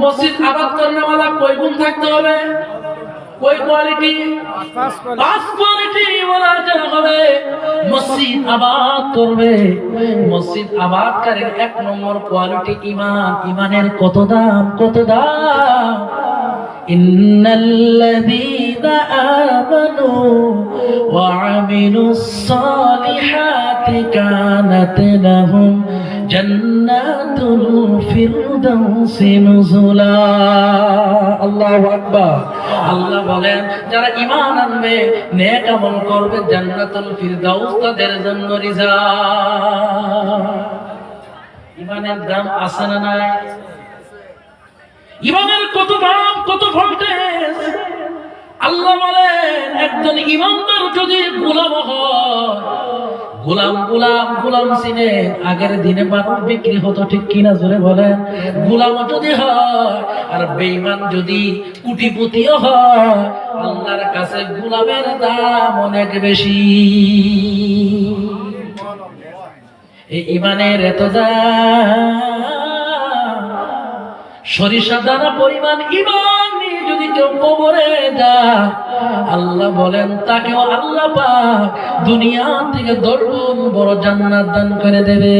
মসজিদ আবাদ করানোওয়ালা কয় গুণ থাকতে হবে কয় কোয়ালিটি পাঁচ কোয়ালিটি ওরা যারা হবে মসজিদ আবাদ করবে মসজিদ আবাদকারীর এক নম্বর কোয়ালিটি ইমান ইমানের কত দাম কত দাম إن الذين آمنوا وعملوا الصالحات كانت لهم জান্নাতুল ফিরদাউসি নুজুলা। আল্লাহু আকবার। আল্লাহ বলেন, যারা ঈমান আনবে, নেক আমল করবে, জান্নাতুল ফিরদাউস তাদের জন্য রিজার্ভ ঈমানের দাম আছে না নাই? ঈমানের কত দাম, কত ভোল্টেজ আল্লাহ বলেন, একজন ইমানদার যদি গোলাম হয়, গোলাম গোলাম গোলাম সিনে আগের দিনে মানুষ বিক্রি হতো ঠিক কিনা জোরে বলেন। গোলাম যদি হয় আর বেঈমান যদি কুটিপতিও হয়, আল্লাহর কাছে গোলামের দাম অনেক বেশি। এই ইমানের এত দাম। সরিষা দানা পরিমাণ ইমান নিয়ে যদি কেউ কবরে যায়, আল্লাহ বলেন, তাকেও আল্লাহ পাক দুনিয়া থেকে দরগুণ বড় জান্নাত দান করে দেবে।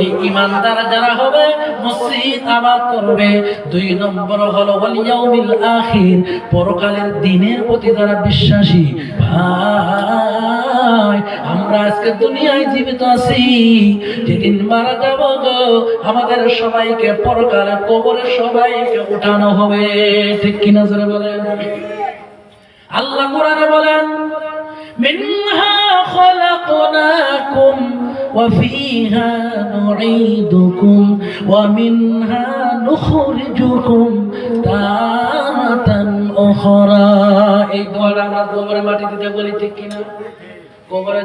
এই ইমানদার যারা হবে, মসজিদ আবাদ করবে। দুই নম্বর হলো ইয়াউমিল আখির, পরকালের দিনের প্রতি যারা বিশ্বাসী, ভাই, আমরা আজকে দুনিয়ায় জীবিত আছি, যেদিন মারা যাব গো, আমাদের সবাইকে পরকালে কবরের সবাইকে উঠানো হবে। ঠিক কিনা জোরে বলেন? আল্লাহ কোরআনে বলেন, মিনহা খলাকনাকুম ওয়া ফিহা নুঈদুকুম ওয়া মিনহা নুখরিজুকুম তারাতান উখরা। এই দোয়াটা আমরা কবরে মাটি দিতে বলি, ঠিক কিনা?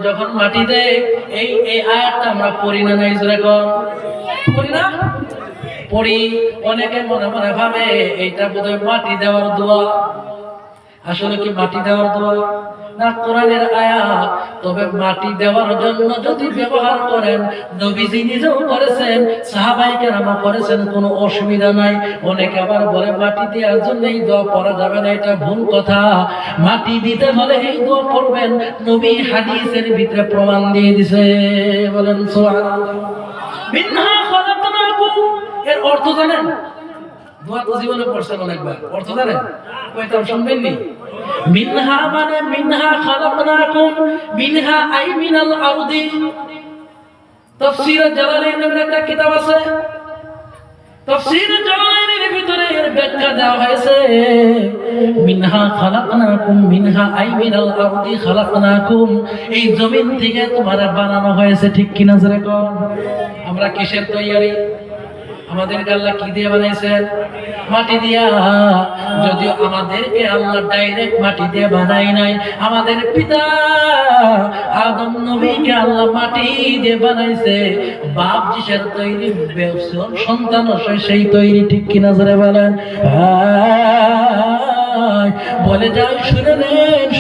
যখন মাটি দেয়, এই এই আয়াতটা আমরা পড়ি না নাই জোরে কম পড়ি না? পড়ি, অনেকে মনে মনে ভাবে এইটা বোধহয় মাটি দেওয়ার দোয়া। আসলে কি মাটি দেওয়ার দোয়া? না কোরআনের তবে মাটি দেওয়ার জন্য যদি ব্যবহার করেন, নবীজি নিজেও করেছেন সাহাবাই করেছেন কোনো অসুবিধা নাই। অনেকে আবার বলে, মাটি দেওয়ার জন্য এই দোয়া পড়া যাবে না, এটা ভুল কথা। মাটি দিতে হলে এই দোয়া করবেন নবী হাদিসের ভিতরে প্রমাণ দিয়ে দিছে, বলেন খলাকনাকুম এর অর্থ জানেন? দোয়া তো জীবনে পড়ছেন অনেকবার। অর্থ জানেন? কয়টা শুনবেন মিনহা মানে মিনহা খালাকনাকুম, মিনহা আই মিনাল আরদি তাফসীর জালালাইন নামের একটা কিতাব আছে। তাফসীর জালালাইনের ভিতরে এর ব্যাখ্যা দেওয়া হয়েছে, মিনহা খালাকনাকুম, মিনহা আই মিনাল আরদি খালাকনাকুম। এই জমিন থেকে তোমার বানানো হয়েছে ঠিক কিনা জোরে আমরা কিসের তৈরি আমাদের আল্লাহ কি দিয়ে বানাইছেন? মাটি দিয়া। যদিও আমাদেরকে আল্লাহ ডাইরেক্ট মাটি দিয়ে বানাই নাই, আমাদের পিতা আদম নবীকে আল্লাহ মাটি দিয়ে বানাইছে। বাপ যিসের তৈরি ব্যবসা- সন্তান সেই তৈরি, ঠিক কিনা জোরে বলেন? বলে নেন শুনে নেন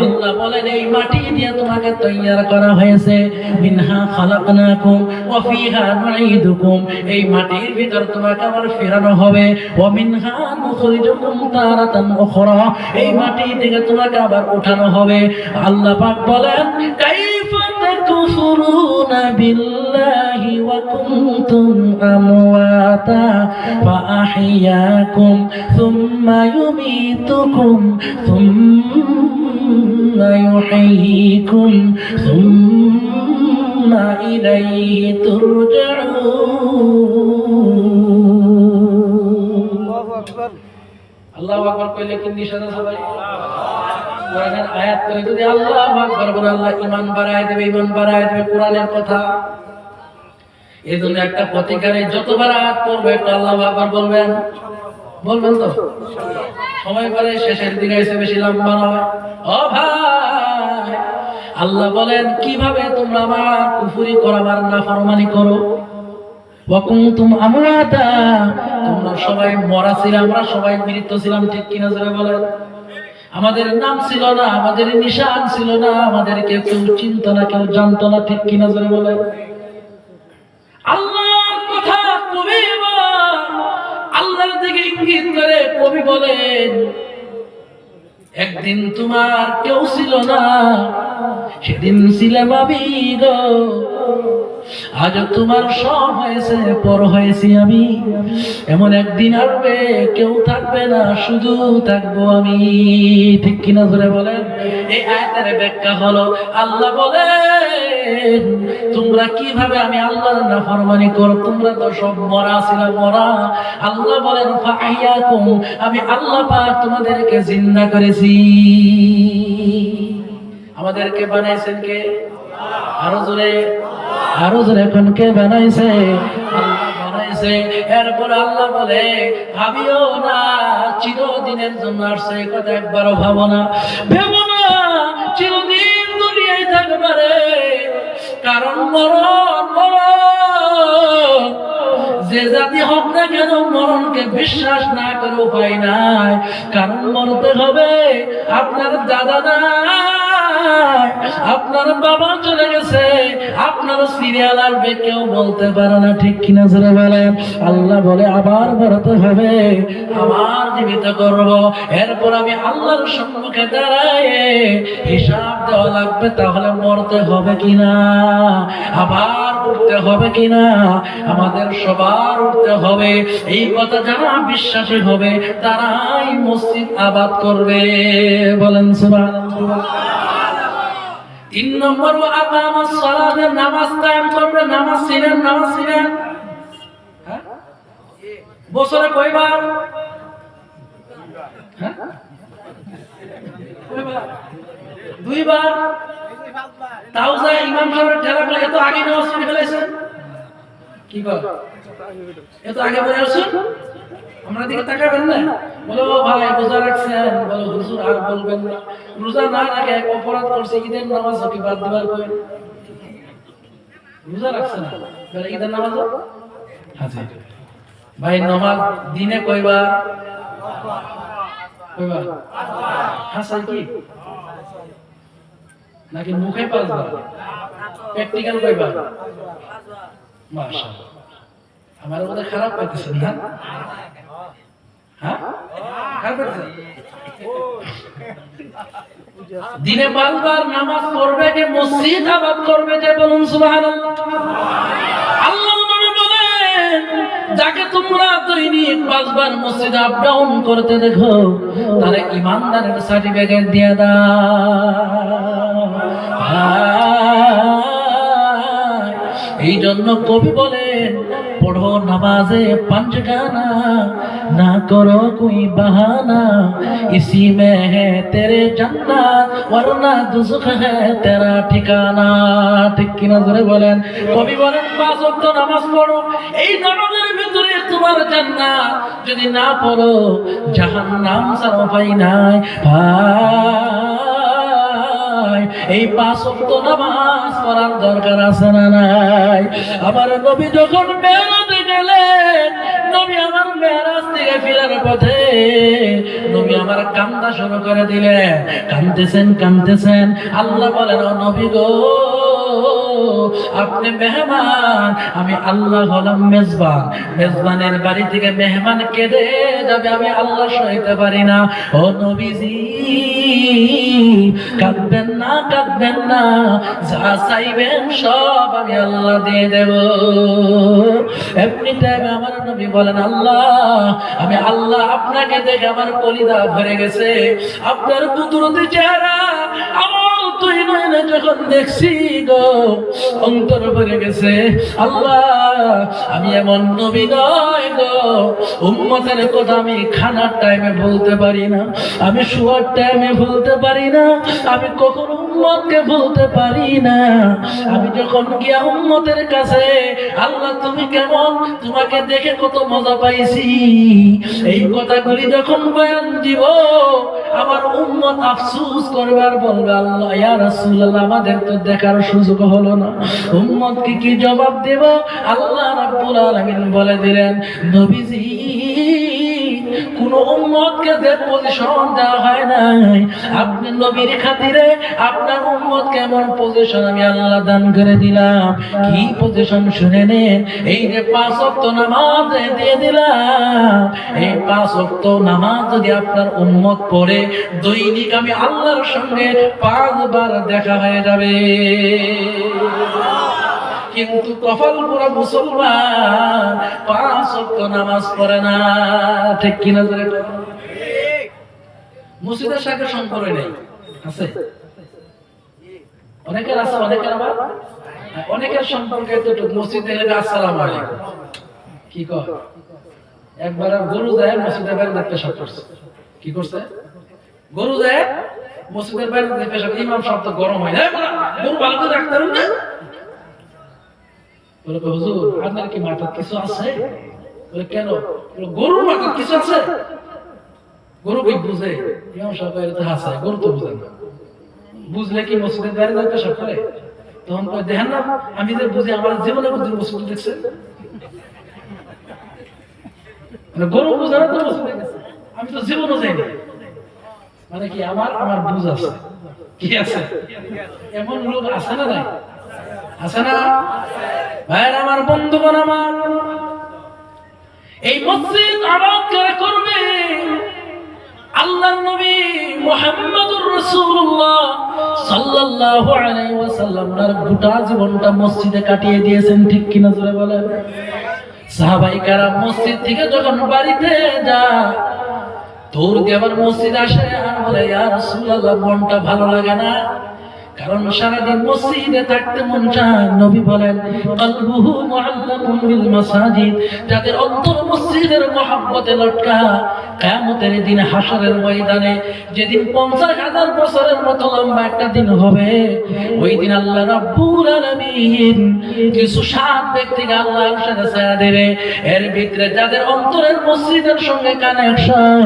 আল্লাহ বলেন, এই মাটি দিয়ে তোমাকে তৈয়ার করা হয়েছে। মিনহা খালাকনাকুম ওয়া ফিহা নুঈদুকুম। এই মাটির ভিতর তোমাকে আবার ফেরানো হবে। ওয়া মিনহা নুখরিজুকুম তারাতান উখরা। এই মাটি থেকে তোমাকে আবার উঠানো হবে। আল্লাহ পাক বলেন, কাইফা তাকফুরুনা বিল্লাহি ওয়া কুনতুম আমওয়াতা فأحياكم ثم يميتكم ثم يحييكم ثم إليه ترجعون আল্লাহু আকবার কইলে কি নিশানা সবাই কোরআনের আয়াত করে যদি আল্লাহু আকবার বলে আল্লাহ ঈমান বাড়ায় দেবে ঈমান বাড়ায় দেবে কোরআনের কথা এই জন্য একটা প্রতিকারে যতবার আয়াত করবে আল্লাহু আকবার বলবেন। বলবেন তো? সময় পরে শেষের দিকে এসে বেশি লম্বা নয়। ও ভাই, আল্লাহ বলেন, কীভাবে তোমরা আমার কুফুরি করাবার না ফরমানি করো তোমরা সবাই মরা ছিল, আমরা সবাই মৃত ছিলাম, ঠিক কিনা জোরে বলেন? আমাদের নাম ছিল না, আমাদের নিশান ছিল না, আমাদেরকে কেউ চিনত না, কেউ জানতো না, ঠিক কিনা জোরে বলেন? আল্লাহর কথা কবি বল ইঙ্গিত করে কবি বলেন, একদিন তোমার কেউ ছিল না, সেদিন ছিলে ভাবি গো আজ তোমার সব হয়েছে, পর হয়েছি আমি। এমন একদিন আসবে, কেউ থাকবে না, শুধু থাকব আমি। ঠিক কিনা ধরে বলেন? এই আয়তার ব্যাখ্যা হলো, আল্লাহ বলেন তোমরা কীভাবে আমি আল্লাহর নাফরমানি করো তোমরা তো সব মরা ছিল, মরা। আল্লাহ বলেন আমি আল্লাহ পাক তোমাদেরকে জিন্দা করেছি। আমাদেরকে বানাইছেন কে? আরও জোরে। আরও জোরে এখন কে বানাইছে? এরপর আল্লাহ বলে, ভাবিও না, চিরদিনের জন্য আসছে একবারও ভাবো না। ভেবো না, চিরদিন দুনিয়ায় থাকবে রে। কারণ মরণ মরণ। যে জাতি হোক না কেন মরণকে বিশ্বাস না করে উপায় নাই। কারণ মরতে হবে আপনার দাদা নাই। আপনার বাবা চলে গেছে। আপনার সিরিয়াল আসবে কেউ বলতে পারে না, ঠিক কিনা জোরে বলে? আল্লাহ বলে, আবার মরতে হবে। আবার জীবিত করব। এরপর আমি আল্লাহর সম্মুখে দাঁড়ায় হিসাব দেওয়া লাগবে, তাহলে মরতে হবে কিনা? আবার উঠতে হবে কিনা? আমাদের সবার উঠতে হবে। এই কথা যারা বিশ্বাসী হবে, তারাই মসজিদ আবাদ করবে। বলেন সুবহানাল্লাহ। তিন নম্বর ও আকামাস সালাতের নামাজ কায়েম করবে, নামাজ ছিলেন নামাজ ছিলেন হ্যাঁ? বছরে হ্যাঁ? কয়বার? দুইবার তাও যায় ইমাম সাহেবের ঠেলা করে এত আগে নামাজ পড়ে ফেলেছেন কি কর এত আগে বলে আসুন আমরা দিকে তাকাবেন না। বলো ভাই রোজা রাখছেন? বলো হুজুর আর বলবেন না। রোজা না রাখে এক অপরাধ করছে ঈদের নামাজ কি বাদ দিবার কই রোজা রাখছেন না? বলে ঈদের নামাজ হাজির। ভাই নামাজ দিনে কয়বার? কয়বার? হাসাই কি? নাকি মুখে পাঁচবার? প্র্যাকটিক্যাল কয়বার? মাশাআল্লাহ। আমার মধ্যে খারাপ পাইতেছেন না? হ্যাঁ? দিনে পাঁচবার নামাজ পড়বে যে মসজিদ, আবাদ করবে যে বলুন সুবহানাল্লাহ। আল্লাহ যাকে তোমরা দৈনিক পাঁচবার মসজিদ আপ ডাউন করতে দেখো তাহলে ইমানদারের সার্টিফিকেট দিয়ে দাও। এই জন্য কবি বলেন পড়ো নামাজে গানা, না করো কুই বাহানা। ইসি মে হে তেরে জান্নাত, ওয়ারনা হেরা হে তেরা ঠিকানা। ঠিক কিনা ধরে বলেন? কবি বলেন, পাঁচ নামাজ পড়ো, এই নামাজের ভিতরে তোমার জান্নাত। যদি না পড়ো, জাহান্নাম সারা পাই নাই। ভাই, এই পাঁচ নামাজ পড়ার দরকার আছে না নাই? আমার নবী যখন বেরোন আমার থেকে ফিরার পথে নবী আমার কান্দা শুরু করে দিলেন। কান্দতেছেন কান্দেছেন আল্লাহ বলেন নবী গো আপনি মেহমান, আমি আল্লাহ হলাম মেজবান। মেজবানের বাড়ি থেকে মেহমান কেঁদে যাবে, আমি আল্লাহ সইতে পারি না। ও নবীজি, কাঁদবেন না কাঁদবেন না, যা চাইবেন সব আমি আল্লাহ দিয়ে দেব। এমনি আমার নবী বলেন, আল্লাহ, আমি আল্লাহ আপনাকে দেখে আমার কলিদা ভরে গেছে। আপনার কুদরতি চেহারা নয়নে যখন দেখছি গো, অন্তর ভরে গেছে। আল্লাহ, আমি এমন নবী নয় গো, উম্মতের কথা আমি খানার টাইমে ভুলতে পারি না, আমি শুয়ার টাইমে ভুলতে পারি না, আমি কখনো উম্মতকে বলতে পারি না। আমি যখন গিয়া উম্মতের কাছে, আল্লাহ তুমি কেমন? তোমাকে দেখে কত মজা পাইছি। এই কথাগুলি যখন বয়ান দিব, আমার উম্মত আফসুস করবার বলবে, আল্লাহ, ইয়া রাসূলুল্লাহ, আমাদের তো দেখার সুযোগ হলো না। উম্মতকে কি জবাব দেব? আল্লাহ রাব্বুল আলামিন বলে দিলেন, নবীজি কোন উম্মতকে যে পজিশন দেওয়া হয় নাই। আপনি নবীর খাতিরে আপনার উম্মতকে এমন পজিশন আমি আল্লাহ দান করে দিলাম। কি পজিশন শুনে নেন? এই যে পাঁচ ওয়াক্ত নামাজ দিয়ে দিলাম। এই পাঁচ ওয়াক্ত নামাজ যদি আপনার উম্মত পড়ে, দৈনিক আমি আল্লাহর সঙ্গে পাঁচবার দেখা হয়ে যাবে। কিন্তু কপাল পুরা মুসলমান, পাঁচ নামাজ পড়ে না। ঠিক কিনা জোরে বলো? মসজিদের সাথে সম্পর্ক নেই। আছে? অনেকের আছে, অনেকের আবার? অনেকের সম্পর্কে তো একটু মসজিদে গেলে আসসালামু আলাইকুম। কি কয়? একবার গরু যায় মসজিদের বাইরে করছে। কি করছে? গরু যায় মসজিদের বাইরে ইমাম সব তো গরম হয় না। গরু ভালো করে রাখতে না? বলে হুজুর, আপনার কি মাথার কিছু আছে? বলে, কেন? গরুর মাথার কিছু আছে। গরু কি বুঝে? ইমাম আছে গরু তো বুঝে না। বুঝলে কি মসজিদের তখন কয়, দেখেন না, আমি যে বুঝি আমার জীবনে বুঝি মসজিদ দেখছে। গরু বুঝে না তো। আমি তো জীবনও যাইনি মানে কি, আমার আমার বুঝ আছে। কি আছে? এমন লোক আছে না নাই? আছে না ভাইয়ের আমার বন্ধুগণ আমার, এই মসজিদ করবে? নবী রাসূলুল্লাহ সাল্লাল্লাহু আলাইহি ওয়াসাল্লাম তার গোটা জীবনটা মসজিদে কাটিয়ে দিয়েছেন, ঠিক কিনা জোরে বলেন? সাহাবাই কারাম মসজিদ থেকে যখন বাড়িতে যায় তোর দিয়ে আবার মসজিদ আসে আর বলে, ইয়া রাসূলুল্লাহ, মনটা ভালো লাগে না? কারণ সারাদিন মসজিদে থাকতে মন নবী বলেন, কলবুহু মুআল্লাকুম বিল মাসাজিদ। যাদের অন্তর মসজিদের মহব্বতে লটকা, কিয়ামতের দিন হাসরের ময়দানে যেদিন 50 হাজার বছরের মতো লম্বা একটা দিন হবে, ওই দিন আল্লাহ রাব্বুল আলামিন কিছু সাত ব্যক্তিকে আল্লাহ ছায়া দেবে। এর ভিতরে যাদের অন্তরের মসজিদের সঙ্গে কানেকশন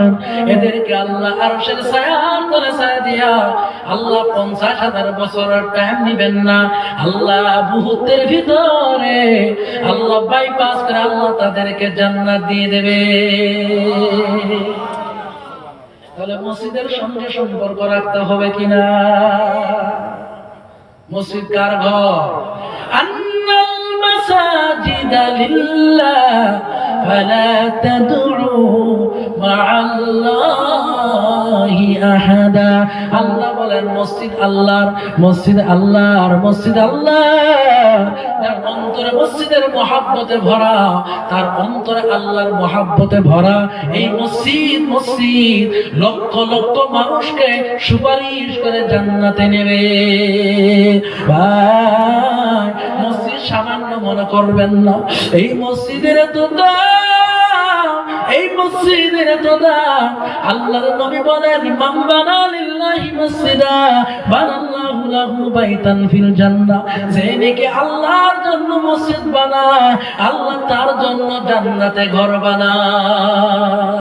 এদেরকে আল্লাহ আরশের ছায়ার তলে ছায়া দিয়া আল্লাহ পঞ্চাশ হাজার বছরের টাইম নিবেন না। আল্লাহ মুহূর্তের ভিতরে আল্লাহ বাইপাস করে আল্লাহ তাদেরকে জান্নাত দিয়ে দেবে। তাহলে মসজিদের সঙ্গে সম্পর্ক রাখতে হবে কিনা? মসজিদ কার ঘর? আন্নাল মাসাজিদা লিল্লাহ। ফালা তাদউ মা'আল্লাহি আহাদা আল্লাহ বলেন, মসজিদ আল্লাহর মসজিদ আল্লাহর, মসজিদ আল্লাহ তার অন্তরে মসজিদের মহাব্বতে ভরা, তার অন্তরে আল্লাহর মহাব্বতে ভরা। এই মসজিদ মসজিদ লক্ষ লক্ষ মানুষকে সুপারিশ করে জান্নাতে নেবে। মসজিদ সামান্য মনে করবেন না। এই মসজিদের তো এই মসজিদের দাদা আল্লাহর নবী বলেন, মান বানা লিল্লাহি মসজিদা, বানাল্লাহু লাহু বাইতান ফিল জান্নাহ। যে নাকি আল্লাহর জন্য মসজিদ বানায়, আল্লাহ তার জন্য জান্নাতে ঘর বানায়।